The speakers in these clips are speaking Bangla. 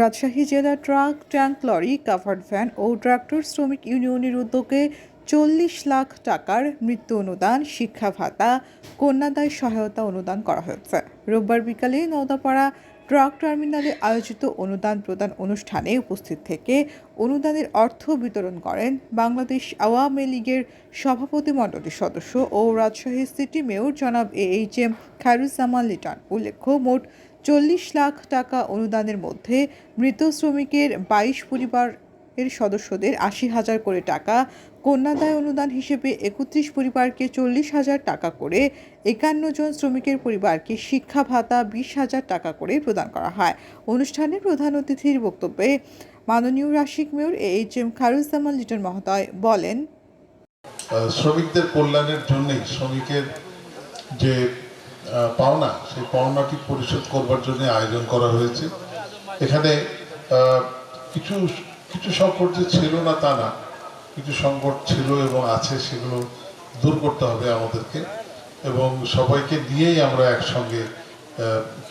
রাজশাহী জেলা truck tank lorry covered van ও ট্রাক্টর শ্রমিক ইউনিয়নের উদ্যোগে চল্লিশ লাখ টাকার মৃত্যু অনুদান, শিক্ষা ভাতা কন্যাদায় সহায়তা অনুদান করা হয়েছে। রোববার বিকালে নওদাপাড়া ট্রাক টার্মিনালে আয়োজিত অনুদান প্রদান অনুষ্ঠানে উপস্থিত থেকে অনুদানের অর্থ বিতরণ করেন বাংলাদেশ আওয়ামী লীগের সভাপতি মণ্ডলীর সদস্য ও রাজশাহী সিটি মেয়র জনাব A H M Khairuzzaman Liton. উল্লেখ্য, মোট চল্লিশ লাখ টাকা অনুদানের মধ্যে মৃত শ্রমিকের বাইশ পরিবার এর সদস্যদের আশি হাজার করে টাকা কন্যাদায় অনুদান হিসেবে একত্রিশ পরিবারকে চল্লিশ হাজার টাকা করে, একান্ন জন শ্রমিকের পরিবারকে শিক্ষা ভাতা বিশ হাজার টাকা করে প্রদান করা হয়। অনুষ্ঠানে প্রধান অতিথির বক্তব্যে মাননীয় Rasik mayor A H M Kharuzzaman Liton মহোদয় বলেন শ্রমিকদের কল্যাণের জন্যই শ্রমিকের যে পাওনা, সেই পাওনাটি পরিশোধ করবার জন্য আয়োজন করা হয়েছে। এখানে কিছু কিছু সংকট যে ছিল না তা না, কিছু সংকট ছিল এবং আছে, সেগুলো দূর করতে হবে আমাদেরকে এবং সবাইকে নিয়েই আমরা একসঙ্গে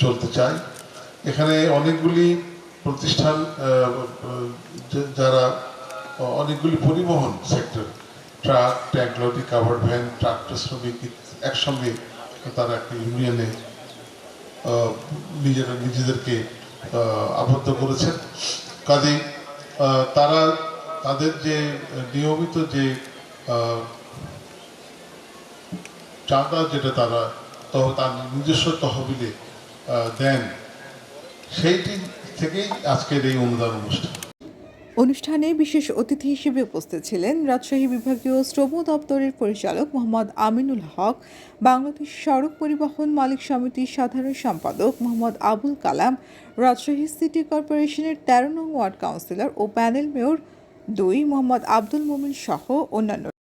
চলতে চাই। এখানে অনেকগুলি প্রতিষ্ঠান যারা অনেকগুলি পরিবহন sector, truck tank lorry cover van tractor শ্রমিক, একসঙ্গে তারা একটা ইউনিয়নে নিজেরা নিজেদেরকে আবদ্ধ করেছেন। আহ, তারা তাদের যে নিয়মিত যে চাঁদা যেটা তারা তহ তার নিজস্ব তহবিলে দেন সেইটি থেকেই আজকের এই অনুদান অনুষ্ঠান। অনুষ্ঠানে বিশেষ অতিথি হিসেবে উপস্থিত ছিলেন রাজশাহী বিভাগীয় শ্রম দপ্তরের পরিচালক মোহাম্মদ আমিনুল হক, বাংলাদেশ সড়ক পরিবহন মালিক সমিতির সাধারণ সম্পাদক মোহাম্মদ আবুল কালাম, রাজশাহী সিটি কর্পোরেশনের তেরো নং ওয়ার্ড কাউন্সিলর ও প্যানেল মেয়র দুই মোহাম্মদ আব্দুল মোমিন সহ অন্যান্য